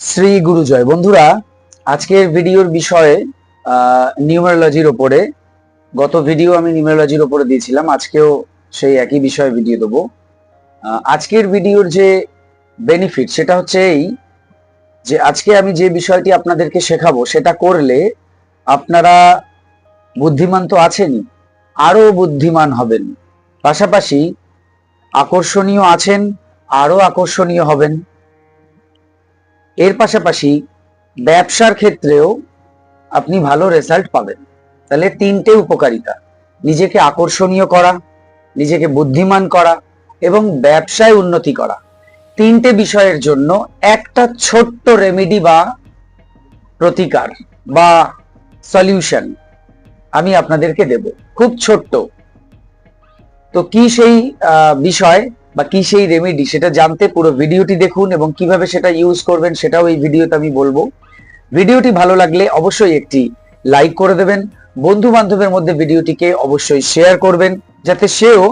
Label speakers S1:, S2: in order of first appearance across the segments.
S1: শ্রী গুরুজয় বন্ধুরা, আজকের ভিডিওর বিষয়ে নিউমারোলজির ওপরে, গত ভিডিও আমি নিউমারোলজির ওপরে দিয়েছিলাম, আজকেও সেই একই বিষয়ে ভিডিও দেবো। আজকের ভিডিওর যে বেনিফিট সেটা হচ্ছে এই যে আজকে আমি যে বিষয়টি আপনাদেরকে শেখাবো, সেটা করলে আপনারা বুদ্ধিমান তো আছেনই আরও বুদ্ধিমান হবেন। পাশাপাশি আকর্ষণীয় আছেন আরও আকর্ষণীয় হবেন। এর পাশাপাশি ব্যবসার ক্ষেত্রেও আপনি ভালো রেজাল্ট পাবেন। তাহলে তিনটে উপকারিতা। নিজেকে আকর্ষণীয় করা, নিজেকে বুদ্ধিমান করা এবং ব্যবসায় উন্নতি করা। তিনটে বিষয়ের জন্য একটা ছোট্ট রেমেডি বা প্রতিকার বা সলিউশন আমি আপনাদেরকে দেব। খুব ছোট্ট। তো কি সেই বিষয়? বা কি সেই রেমেডি সেটা জানতে পুরো ভিডিওটি দেখুন এবং কীভাবে সেটা ইউজ করবেন, সেটাও এই ভিডিওতে আমি বলব। ভিডিওটি ভালো লাগলে অবশ্যই একটি লাইক করে দেবেন বন্ধু বান্ধবের মধ্যে ভিডিওটিকে অবশ্যই শেয়ার করবেন, যাতে সেও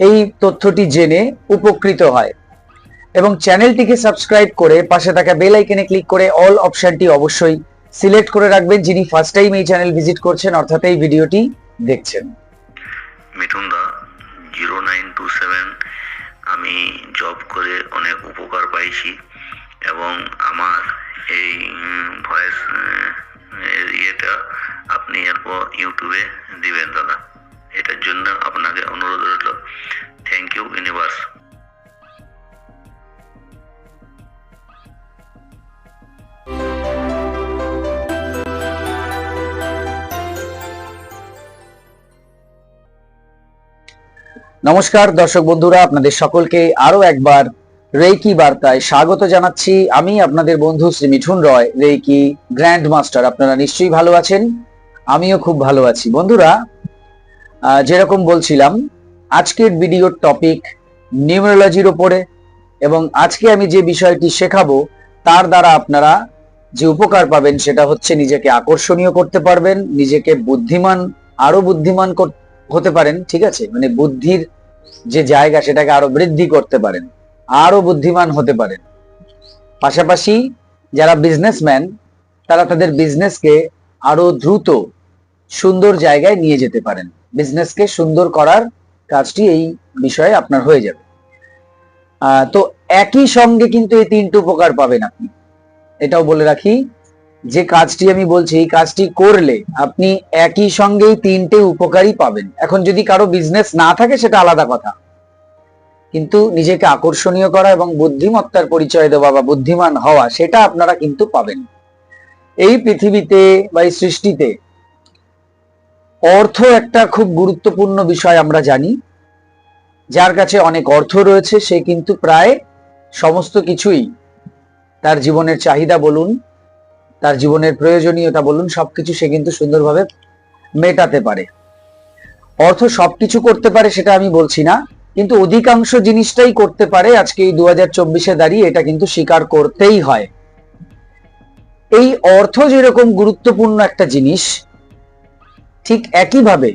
S1: এই তথ্যটি জেনে উপকৃত হয়। এবং চ্যানেলটিকে সাবস্ক্রাইব করে পাশে থাকা বেল আইকনে ক্লিক করে অল অপশনটি অবশ্যই সিলেক্ট করে রাখবেন, যিনি ফার্স্ট টাইম এই চ্যানেল ভিজিট করছেন, অর্থাৎ এই ভিডিওটি দেখছেন।
S2: Mithun da zero nine two seven আমি জব করে অনেক উপকার পাইছি এবং আমার এই ভয়েস ইয়েটা আপনি এরপর ইউটিউবে দিবেন দাদা। এটার জন্য আপনাকে অনুরোধ রইল। থ্যাংক ইউ ইউনিভার্স
S1: নমস্কার, দর্শক বন্ধুরা, আপনাদের সকলকে আরও একবার রেকি বার্তায় স্বাগত জানাচ্ছি। আমি আপনাদের বন্ধু Shri Mithun Roy reiki grand master আপনারা নিশ্চয়ই ভালো আছেন? আমিও খুব ভালো আছি। বন্ধুরা যেরকম বলছিলাম, আজকের ভিডিওর টপিক নিউমেরোলজির ওপরে এবং আজকে আমি যে বিষয়টি শেখাবো, তার দ্বারা আপনারা যে উপকার পাবেন সেটা হচ্ছে নিজেকে আকর্ষণীয় করতে পারবেন, নিজেকে বুদ্ধিমান আরও বুদ্ধিমান কর- হতে পারেন, ঠিক আছে? মানে বুদ্ধির যে জায়গা, সেটাকে আরও বৃদ্ধি করতে পারেন, আরও বুদ্ধিমান হতে পারেন। পাশাপাশি যারা বিজনেসম্যান তারা তাদের বিজনেসকে আরও দ্রুত, সুন্দর জায়গায় নিয়ে যেতে পারেন। বিজনেসকে সুন্দর করার কাজটি এই বিষয়ে আপনার হয়ে যাবে। তো একই সঙ্গে কিন্তু এই তিনটে উপকার পাবেন আপনি। এটাও বলে রাখি যে কাজটি আমি বলছি, এই কাজটি করলে আপনি একই সঙ্গেই তিনটে উপকারই পাবেন। এখন যদি কারও বিজনেস না থাকে, সেটা আলাদা কথা। কিন্তু নিজেকে আকর্ষণীয় করা এবং বুদ্ধিমত্তার পরিচয় দেওয়া বা বুদ্ধিমান হওয়া, সেটা আপনারা কিন্তু পাবেন। এই পৃথিবীতে বা এই সৃষ্টিতে অর্থ একটা খুব গুরুত্বপূর্ণ বিষয় আমরা জানি। যার কাছে অনেক অর্থ রয়েছে, সে কিন্তু প্রায় সমস্ত কিছুই তার জীবনের চাহিদা বলুন তার জীবনের প্রয়োজনীয়তা বলুন, সবকিছু সে কিন্তু সুন্দরভাবে মেটাতে পারে। অর্থ সবকিছু করতে পারে সেটা আমি বলছি না, কিন্তু অধিকাংশ জিনিসটাই করতে পারে। আজকে এই দু হাজার চব্বিশে দাঁড়িয়ে এটা কিন্তু স্বীকার করতেই হয়। এই অর্থ যেরকম গুরুত্বপূর্ণ একটা জিনিস, ঠিক একইভাবে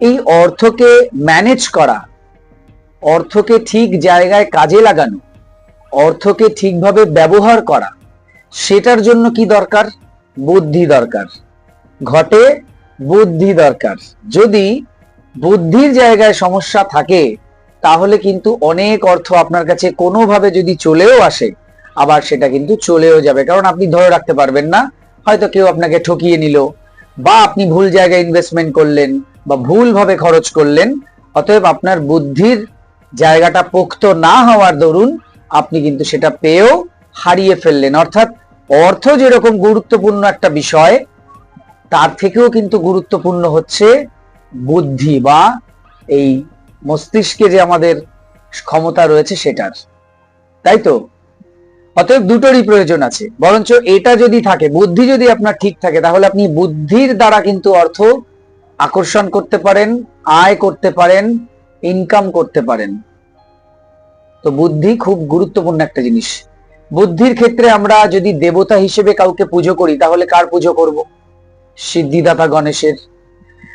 S1: এই অর্থকে ম্যানেজ করা, অর্থকে ঠিক জায়গায় কাজে লাগানো, অর্থকে ঠিকভাবে ব্যবহার করা সেটার জন্য কি দরকার? বুদ্ধি দরকার। ঘটে বুদ্ধি দরকার। যদি বুদ্ধির জায়গায় সমস্যা থাকে, তাহলে কিন্তু অনেক অর্থ আপনার কাছে কোনোভাবে যদি চলেও আসে, আবার সেটা কিন্তু চলেও যাবে। কারণ আপনি ধরে রাখতে পারবেন না, হয়তো কেউ আপনাকে ঠকিয়ে নিল, বা আপনি ভুল জায়গায় ইনভেস্টমেন্ট করলেন, বা ভুলভাবে খরচ করলেন, অতএব আপনার বুদ্ধির জায়গাটা পোক্ত না হওয়ার দরুন আপনি কিন্তু সেটা পেয়েও হারিয়ে ফেললেন। অর্থাৎ অর্থ যেরকম গুরুত্বপূর্ণ একটা বিষয়, তার থেকেও কিন্তু গুরুত্বপূর্ণ হচ্ছে বুদ্ধি বা এই মস্তিষ্কে যে আমাদের ক্ষমতা রয়েছে সেটার। তাই তো? অতএব দুটোরই প্রয়োজন আছে। বরঞ্চ এটা যদি থাকে, বুদ্ধি যদি আপনার ঠিক থাকে, তাহলে আপনি বুদ্ধির দ্বারা কিন্তু অর্থ আকর্ষণ করতে পারেন, আয় করতে পারেন ইনকাম করতে পারেন। তো বুদ্ধি খুব গুরুত্বপূর্ণ একটা জিনিস। বুদ্ধির ক্ষেত্রে আমরা যদি দেবতা হিসেবে কাউকে পুজো করি, তাহলে কার পুজো করব? সিদ্ধিদাতা গণেশের।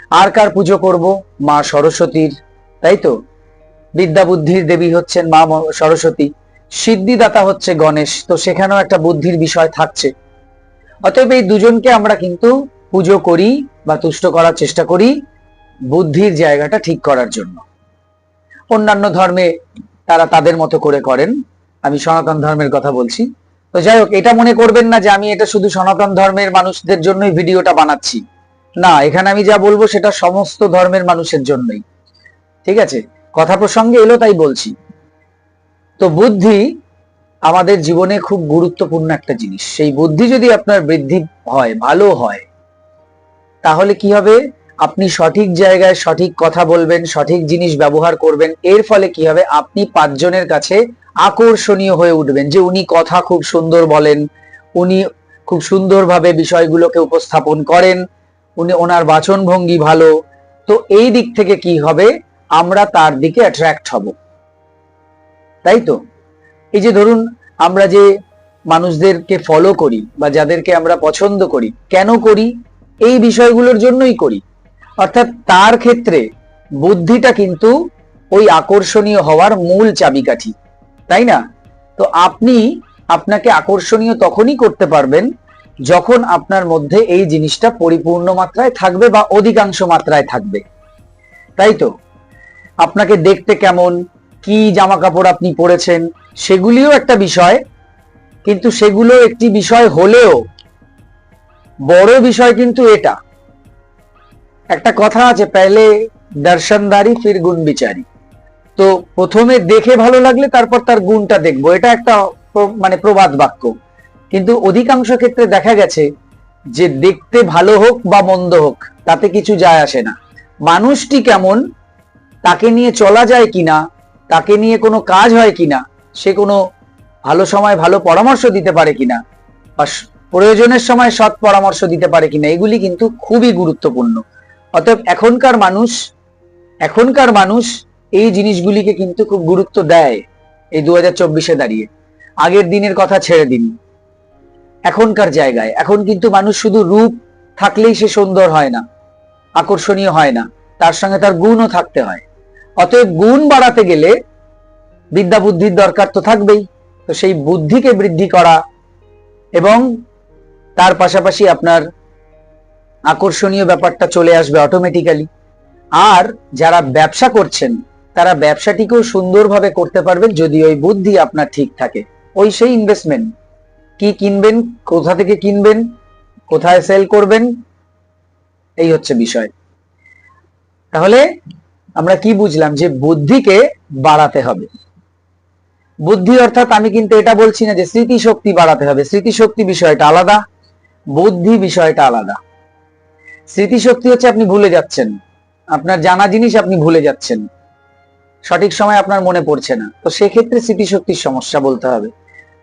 S1: আর কার পুজো করব? মা সরস্বতীর। তাই তো? বিদ্যা বুদ্ধির দেবী হচ্ছেন মা সরস্বতী। সিদ্ধিদাতা হচ্ছে গণেশ। তো সেখানেও একটা বুদ্ধির বিষয় থাকছে। অতএব এই দুজনকে আমরা কিন্তু পুজো করি বা তুষ্ট করার চেষ্টা করি বুদ্ধির জায়গাটা ঠিক করার জন্য। অন্যান্য ধর্মে তারা তাদের মতো করে করেন। আমি সনাতন ধর্মের কথা বলছি। তো যাই হোক, এটা মনে করবেন না যে আমি এটা শুধু সনাতন ধর্মের মানুষদের জন্যই ভিডিওটা বানাচ্ছি। না, এখানে আমি যা বলব সেটা সমস্ত ধর্মের মানুষের জন্যই। ঠিক আছে? কথা প্রসঙ্গে এলো তাই বলছি। তো বুদ্ধি আমাদের জীবনে খুব গুরুত্বপূর্ণ একটা জিনিস। সেই বুদ্ধি যদি আপনার বৃদ্ধি হয়, ভালো হয়, তাহলে কি হবে? আপনি সঠিক জায়গায় সঠিক কথা বলবেন, সঠিক জিনিস ব্যবহার করবেন। এর ফলে কি হবে? আপনি পাঁচজনের কাছে আকর্ষণীয় হয়ে উঠবেন যে উনি কথা খুব সুন্দর বলেন, উনি খুব সুন্দরভাবে বিষয়গুলোকে উপস্থাপন করেন, উনি ওনার বাচন ভঙ্গি ভালো। তো এই দিক থেকে কি হবে? আমরা তার দিকে অ্যাট্রাক্ট হব। তাই তো? এই যে ধরুন, আমরা যে মানুষদেরকে ফলো করি বা যাদেরকে আমরা পছন্দ করি, কেন করি? এই বিষয়গুলোর জন্যই করি। অর্থাৎ তার ক্ষেত্রে বুদ্ধিটা কিন্তু ওই আকর্ষণীয় হওয়ার মূল চাবিকাঠি। তাই না? তো আপনি আপনাকে আকর্ষণীয় তখনই করতে পারবেন যখন আপনার মধ্যে এই জিনিসটা পরিপূর্ণ মাত্রায় থাকবে বা অধিকাংশ মাত্রায় থাকবে। তাই তো? আপনাকে দেখতে কেমন? কি জামা কাপড় আপনি পরেছেন? সেগুলিও একটা বিষয়। কিন্তু সেগুলো একটি বিষয় হলেও বড় বিষয় কিন্তু এটা। একটা কথা আছে, পেলে দর্শনদারি ফির গুণ বিচারি। তো প্রথমে দেখে ভালো লাগলে তারপর তার গুণটা দেখব। এটা একটা মানে প্রবাদ বাক্য। কিন্তু অধিকাংশ ক্ষেত্রে দেখা গেছে যে দেখতে ভালো হোক বা মন্দ হোক, তাতে কিছু যায় আসে না। মানুষটি কেমন, তাকে নিয়ে চলা যায় কিনা, তাকে নিয়ে কোনো কাজ হয় কিনা, সে কোনো ভালো সময় ভালো পরামর্শ দিতে পারে কিনা, বা প্রয়োজনের সময় সৎ পরামর্শ দিতে পারে কিনা, এগুলি কিন্তু খুবই গুরুত্বপূর্ণ। অতএব এখনকার মানুষ এখনকার মানুষ এই জিনিসগুলিকে কিন্তু খুব গুরুত্ব দেয় এই দু হাজার চব্বিশে দাঁড়িয়ে। আগের দিনের কথা ছেড়ে দিন। এখনকার জায়গায়, এখন কিন্তু মানুষ শুধু রূপ থাকলেই সে সুন্দর হয় না, আকর্ষণীয় হয় না, তার সঙ্গে তার গুণও থাকতে হয়। অতএব গুণ বাড়াতে গেলে বিদ্যা বুদ্ধির দরকার তো থাকবেই। তো সেই বুদ্ধিকে বৃদ্ধি করা এবং তার পাশাপাশি আপনার আকর্ষণীয় ব্যাপারটা চলে আসবে অটোমেটিক্যালি আর যারা ব্যবসা করছেন তারা ব্যবসাটিকেও সুন্দরভাবে করতে পারবেন যদি ওই বুদ্ধি আপনার ঠিক থাকে। ওই সেই ইনভেস্টমেন্ট কি কিনবেন? কোথা থেকে কিনবেন? কোথায় সেল করবেন? এই হচ্ছে বিষয়। তাহলে আমরা কি বুঝলাম? যে বুদ্ধিকে বাড়াতে হবে। বুদ্ধি অর্থাৎ আমি কিন্তু এটা বলছি না যে স্মৃতি শক্তি বাড়াতে হবে। স্মৃতিশক্তি বিষয়টা আলাদা, বুদ্ধি বিষয়টা আলাদা। স্মৃতিশক্তি হচ্ছে আপনি ভুলে যাচ্ছেন। আপনার জানা জিনিস আপনি ভুলে যাচ্ছেন। সঠিক সময় আপনার মনে পড়ছে না। তো সেক্ষেত্রে স্মৃতিশক্তির সমস্যা বলতে হবে।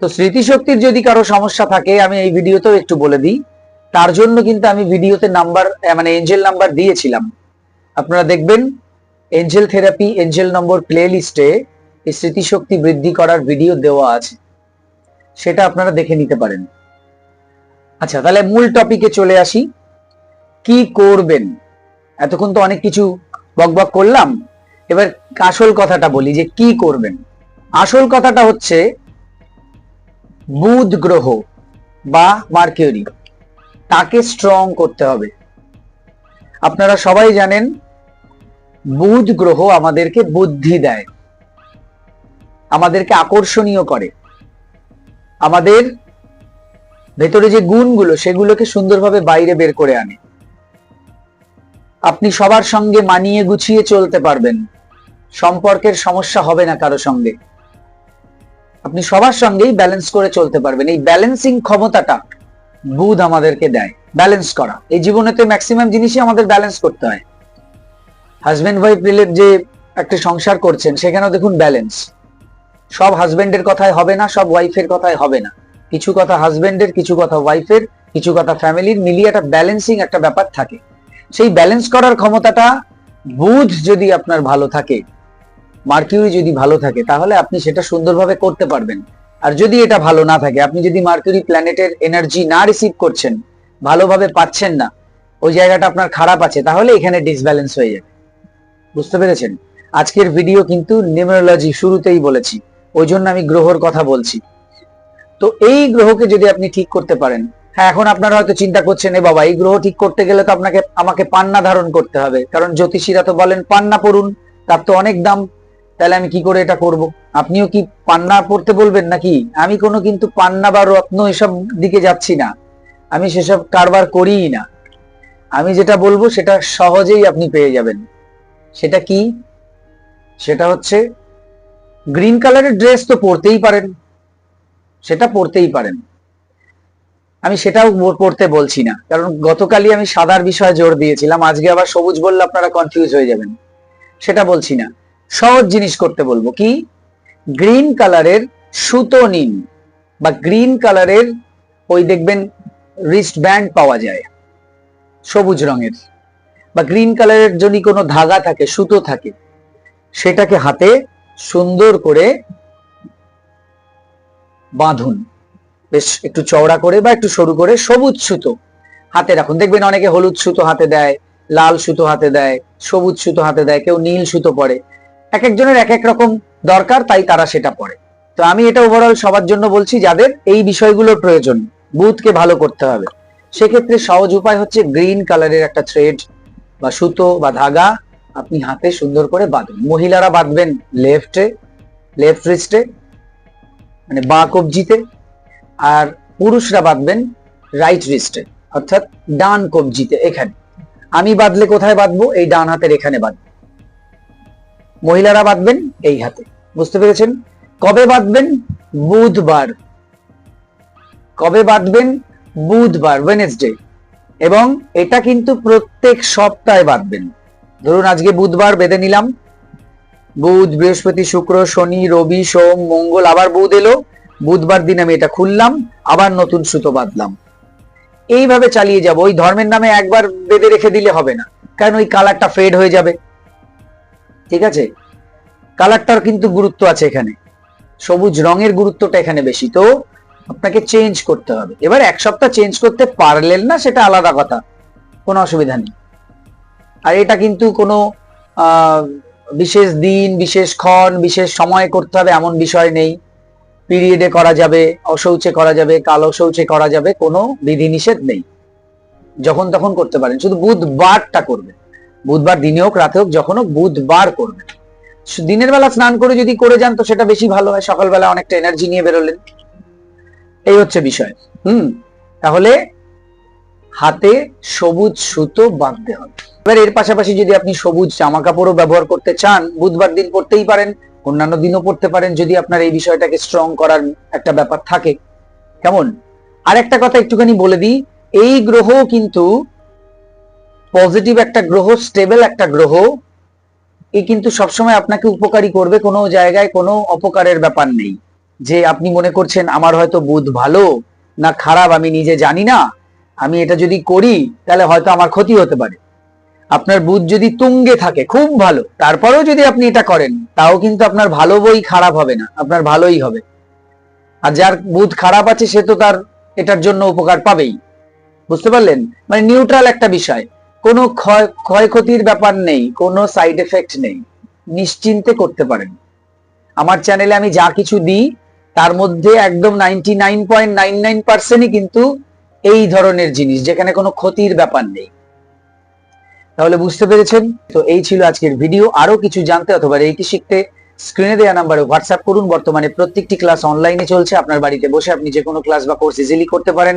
S1: তো স্মৃতিশক্তির যদি কারও সমস্যা থাকে, আমি এই ভিডিওতেও একটু বলে দিই। তার জন্য কিন্তু আমি ভিডিওতে নাম্বার মানে এঞ্জেল নাম্বার দিয়েছিলাম। আপনারা দেখবেন, angel therapy, angel number play লিস্টে এই স্মৃতিশক্তি বৃদ্ধি করার ভিডিও দেওয়া আছে। সেটা আপনারা দেখে নিতে পারেন। আচ্ছা তাহলে মূল টপিকে চলে আসি। কি করবেন? এতক্ষণ তো অনেক কিছু বকবক করলাম। এবার আসল কথাটা বলি যে কি করবেন? আসল কথাটা হচ্ছে বুধ গ্রহ বা মার্কিউরি, তাকে স্ট্রং করতে হবে। আপনারা সবাই জানেন, বুধ গ্রহ আমাদেরকে বুদ্ধি দেয়, আমাদেরকে আকর্ষণীয় করে। আমাদের ভেতরে যে গুণগুলো, সেগুলোকে সুন্দরভাবে বাইরে বের করে আনে। আপনি সবার সঙ্গে মানিয়ে গুছিয়ে চলতে পারবেন। সম্পর্কের সমস্যা হবে না কারও সঙ্গে। আপনি সবার সঙ্গেই ব্যালেন্স করে চলতে পারবেন। এই ব্যালেন্সিং ক্ষমতাটা বুধ আমাদেরকে দেয়। ব্যালেন্স করা। এই জীবনেতে ম্যাক্সিমাম জিনিসই আমাদের ব্যালেন্স করতে হয়। হাজবেন্ড ওয়াইফ রিলেট যে একটা সংসার করছেন, সেখানেও দেখুন ব্যালেন্স সব হাজবেন্ডের কথায় হবে না, সব ওয়াইফের কথায় হবে না। কিছু কথা হাজবেন্ডের কিছু কথা ওয়াইফের কিছু কথা ফ্যামিলির মিলিয়ে একটা ব্যালেন্সিং একটা ব্যাপার থাকে। সেই ব্যালেন্স করার ক্ষমতাটা বুধ যদি আপনার ভালো থাকে মার্কিউরি যদি ভালো থাকে, তাহলে আপনি সেটা সুন্দরভাবে করতে পারবেন। আর যদি এটা ভালো না থাকে, আপনি যদি মার্কিউরি প্ল্যানেটের এনার্জি না রিসিভ করছেন, ভালোভাবে পাচ্ছেন না, ওই জায়গাটা আপনার খারাপ আছে, তাহলে এখানে ডিসব্যালেন্স হয়ে যাবে। বুঝতে পেরেছেন? আজকের ভিডিও কিন্তু নিউমেরোলজি শুরুতেই বলেছি, ওই জন্য আমি গ্রহর কথা বলছি। তো এই গ্রহকে যদি আপনি ঠিক করতে পারেন হ্যাঁ এখন আপনারা হয়তো চিন্তা করছেন, এ বাবা, এই গ্রহ ঠিক করতে গেলে তো আপনাকে, আমাকে পান্না ধারণ করতে হবে। কারণ জ্যোতিষীরা তো বলেন, পান্না পড়ুন, তার তো অনেক দাম। তাহলে আমি কি করে এটা করব? আপনিও কি পান্না পড়তে বলবেন নাকি? আমি কোনো কিন্তু পান্না বা রত্ন এসব দিকে যাচ্ছি না। আমি সেসব কারবার করিই না। আমি যেটা বলব সেটা সহজেই আপনি পেয়ে যাবেন। সেটা কি? সেটা হচ্ছে গ্রিন কালারের ড্রেস তো পরতেই পারেন। সেটা পরতেই পারেন। আমি সেটাও পড়তে বলছি না। কারণ গতকালই আমি সাদার বিষয়ে জোর দিয়েছিলাম। আজকে আবার সবুজ বললে আপনারা কনফিউজ হয়ে যাবেন। সেটা বলছি না। সহজ জিনিস করতে বলব কি? গ্রিন কালারের সুতো নিন বা গ্রিন কালারের ওই দেখবেন রিস্ট ব্যান্ড পাওয়া যায়, সবুজ রঙের। বা গ্রিন কালারের যদি কোনো ধাগা থাকে, সুতো থাকে, সেটাকে হাতে সুন্দর করে বাঁধুন। বেশ, একটু চওড়া করে বা একটু সরু করে সবুজ সুতো হাতে রাখুন। দেখবেন অনেকে হলুদ সুতো হাতে দেয়, লাল সুতো হাতে দেয়, সবুজ সুতো হাতে দেয়, কেউ নীল সুতো পরে। এক একজনের এক এক রকম দরকার, তাই তারা সেটা পরে তো আমি এটা ওভারঅল সবার জন্য বলছি, যাদের এই বিষয়গুলোর প্রয়োজন, বুথকে ভালো করতে হবে। সেক্ষেত্রে সহজ উপায় হচ্ছে গ্রিন কালারের একটা থ্রেড বা সুতো বা ধাগা আপনি হাতে সুন্দর করে বাঁধুন। মহিলারা বাঁধবেন লেফটে, লেফট রিস্টে মানে বাঁ কবজিতে, আর পুরুষরা বাঁধবেন রাইট রিস্টে অর্থাৎ ডান কবজিতে, এখানে। আমি বাঁধলে কোথায় বাঁধবো? এই ডান হাতের এখানে বাঁধবো। মহিলারা বাঁধবেন এই হাতে। বুঝতে পেরেছেন? কবে বাঁধবেন? বুধবার। কবে বাঁধবেন? বুধবার ওয়েনেসডে এবং এটা কিন্তু প্রত্যেক সপ্তাহে বাঁধবেন। ধরুন, আজকে বুধবার বেঁধে নিলাম। বুধ, বৃহস্পতি, শুক্র, শনি, রবি, সোম, মঙ্গল, আবার বুধ এলো। বুধবার দিন আমি এটা খুললাম, আবার নতুন সুতো বাঁধলাম। এইভাবে চালিয়ে যাব। ওই ধর্মের নামে একবার বেঁধে রেখে দিলে হবে না। কারণ ওই কালারটা ফেড হয়ে যাবে। ঠিক আছে? কালারটার কিন্তু গুরুত্ব আছে এখানে। সবুজ রঙের গুরুত্বটা এখানে বেশি। তো আপনাকে চেঞ্জ করতে হবে। এবার এক সপ্তাহ চেঞ্জ করতে পারলেন না, সেটা আলাদা কথা। কোনো অসুবিধা নেই। আর এটা কিন্তু কোনো বিশেষ দিন, বিশেষ ক্ষণ, বিশেষ সময় করতে হবে, এমন বিষয় নেই। পিরিয়ডে করা যাবে অশৌচে করা যাবে কালো শৌচে করা যাবে, কোনো বিধিনিষেধ নেই। যখন তখন করতে পারেন। শুধু বুধবারটা করবে বুধবার দিনে হোক, রাতে হোক, যখন হোক, বুধবার করবে। দিনের বেলা স্নান করে যদি করে যান তো সেটা বেশি ভালো হয়, সকালবেলা অনেকটা এনার্জি নিয়ে বেরোলেন। এই হচ্ছে বিষয়। হুম? তাহলে হাতে সবুজ সুতো বাঁধতে হবে। এবার এর পাশাপাশি যদি আপনি সবুজ জামা কাপড়ও ব্যবহার করতে চান, বুধবার দিন পড়তেই পারেন, অন্যান্য দিনও পড়তে পারেন, যদি আপনার এই বিষয়টাকে স্ট্রং করার একটা ব্যাপার থাকে। কেমন? আর একটা কথা একটুখানি বলে দিই, এই গ্রহ কিন্তু পজিটিভ একটা গ্রহ, স্টেবল একটা গ্রহ, এ কিন্তু সবসময় আপনাকে উপকারী করবে। কোনো জায়গায় কোনো অপকারের ব্যাপার নেই। যে আপনি মনে করছেন, আমার হয়তো বুধ ভালো না খারাপ, আমি নিজে জানি না। আমি এটা যদি করি, তাহলে হয়তো আমার ক্ষতি হতে পারে। আপনার বুধ যদি তুঙ্গে থাকে, খুব ভালো, তারপরেও যদি আপনি এটা করেন, তাও কিন্তু আপনার ভালো বই খারাপ হবে না, আপনার ভালোই হবে। আর যার বুধ খারাপ আছে, সে তো তার এটার জন্য উপকার পাবেই। বুঝতে পারলেন? মানে নিউট্রাল একটা বিষয়। কোনো ক্ষয়, ক্ষয়ক্ষতির ব্যাপার নেই, কোনো সাইড এফেক্ট নেই। নিশ্চিন্তে করতে পারেন। আমার চ্যানেলে আমি যা কিছু দিই, তার মধ্যে একদম ninety nine point nine nine পার্সেন্টই কিন্তু এই ধরনের জিনিস, যেখানে কোনো ক্ষতির ব্যাপার নেই। তাহলে বুঝতে পেরেছেন? তো এই ছিল আজকের ভিডিও আরও কিছু জানতে অথবা রেকি শিখতে স্ক্রিনে দেওয়া নাম্বারে হোয়াটসঅ্যাপ করুন। বর্তমানে প্রত্যেকটি ক্লাস অনলাইনে চলছে। আপনার বাড়িতে বসে আপনি যে কোনো ক্লাস বা কোর্স ইজিলি করতে পারেন।